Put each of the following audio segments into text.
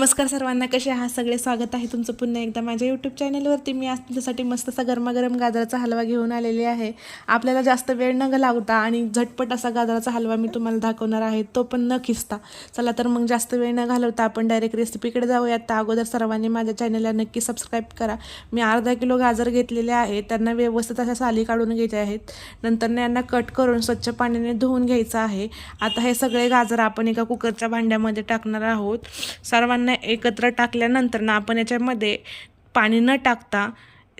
नमस्कार सर्वांना कसे आहात? सगळे स्वागत आहे तुमचं पुन्हा एकदा माझ्या यूट्यूब चॅनलवरती मी आज तुमच्यासाठी मस्त असा गरमागरम गाजराचा हलवा घेऊन आलेली आहे. आपल्याला जास्त वेळ न लावता आणि झटपट असा गाजराचा हलवा मी तुम्हाला दाखवणार आहे तो पण न खिसता. चला तर मग जास्त वेळ न घालवता आपण डायरेक्ट रेसिपीकडे जाऊयात. तर अगोदर सर्वांनी माझ्या चॅनलला नक्की सबस्क्राईब करा. मी अर्धा किलो गाजर घेतलेले आहे त्यांना व्यवस्थित अशा साली काढून घ्यायचे आहेत. नंतर यांना कट करून स्वच्छ पाण्याने धुवून घ्यायचं आहे. आता हे सगळे गाजर आपण एका कुकरच्या भांड्यामध्ये टाकणार आहोत. सर्वांना एकत्र टाकल्यानंतर ना आपण याच्यामध्ये पाणी न टाकता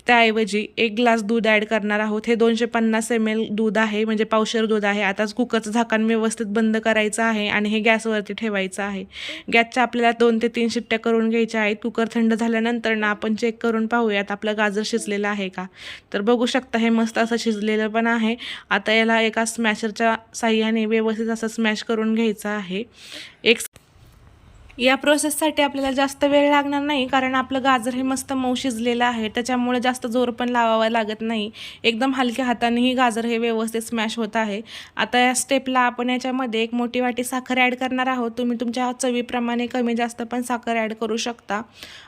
त्याऐवजी एक ग्लास दूध ॲड करणार आहोत. हे दोनशे पन्नास एम एल दूध आहे म्हणजे पावशर दूध आहे. आताच कुकरचं झाकण व्यवस्थित बंद करायचं आहे आणि हे गॅसवरती ठेवायचं आहे. गॅसच्या आपल्याला दोन ते तीन शिट्ट्या करून घ्यायच्या आहेत. कुकर थंड झाल्यानंतर ना आपण चेक करून पाहूयात आपलं गाजर शिजलेलं आहे का? तर बघू शकता हे मस्त असं शिजलेलं पण आहे. आता याला एका स्मॅशरच्या साह्याने व्यवस्थित असं स्मॅश करून घ्यायचं आहे. एक या प्रोसेससाठी आपल्याला जास्त वेळ लागणार नाही कारण आपलं गाजर हे मस्त मऊ शिजलेलं आहे. त्याच्यामुळे जास्त जोर पण लावावा लागत नाही. एकदम हलक्या हातानेही गाजर हे व्यवस्थित स्मॅश होत आहे. आता या स्टेपला आपण याच्यामध्ये एक मोठी वाटी साखर ॲड करणार आहोत. तुम्ही तुमच्या चवीप्रमाणे कमी जास्त पण साखर ॲड करू शकता.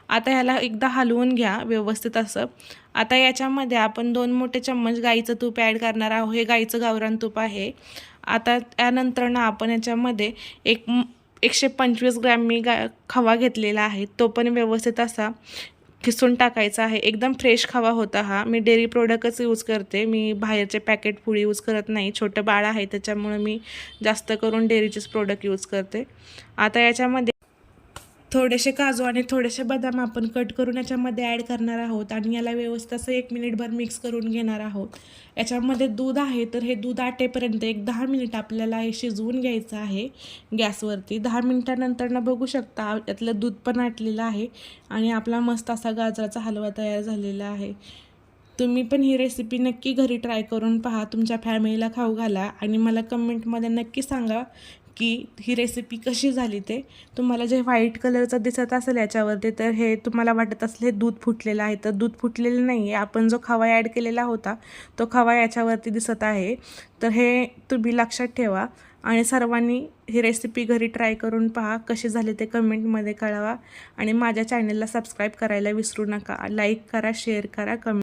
आता ह्याला एकदा हलवून घ्या व्यवस्थित असं. आता याच्यामध्ये आपण दोन मोठे चम्मच गाईचं तूप ॲड करणार आहोत. हे गाईचं गावरान तूप आहे. आता त्यानंतर ना आपण याच्यामध्ये एक एकशे पंचवीस ग्रॅम मी गा खवा घेतलेला आहे. तो पण व्यवस्थित असा खिसून टाकायचा आहे. एकदम फ्रेश खवा होता हा. मी डेअरी प्रोडक्टच यूज करते. मी बाहेरचे पॅकेट पुढे यूज करत नाही. छोटं बाळ आहे त्याच्यामुळं मी जास्त करून डेअरीचेच प्रोडक्ट यूज करते. आता याच्यामध्ये थोडेसे काजू आणि थोडेसे बदाम आपण कट करून याच्यामध्ये ॲड करणार आहोत आणि याला व्यवस्थित असं एक मिनिटभर मिक्स करून घेणार आहोत. याच्यामध्ये दूध आहे तर हे दूध आटेपर्यंत एक दहा मिनिट आपल्याला हे शिजवून घ्यायचं आहे. गॅसवरती दहा मिनिटानंतर ना बघू शकता यातलं दूध पण आटलेलं आहे आणि आपला मस्त असा गाजराचा हलवा तयार झालेला आहे. तुम्ही पण ही रेसिपी नक्की घरी ट्राय करून पहा. तुमच्या फॅमिलीला खाऊ घाला आणि मला कमेंटमध्ये नक्की सांगा की ही रेसिपी कशी झाली ते तुम्हाला जे व्हाईट कलरचं दिसत असेल याच्यावरती तर हे तुम्हाला वाटत असले दूध फुटलेलं आहे. तर दूध फुटलेलं नाही आहे आपण जो खवा ॲड केलेला होता तो खवा याच्यावरती दिसत आहे. तर हे तुम्ही लक्षात ठेवा. आणि सर्वांनी ही रेसिपी घरी ट्राय करून पहा. कशी झाली ते कमेंटमध्ये कळवा. आणि माझ्या चॅनलला सबस्क्राईब करायला विसरू नका. लाईक करा शेअर करा कमेंट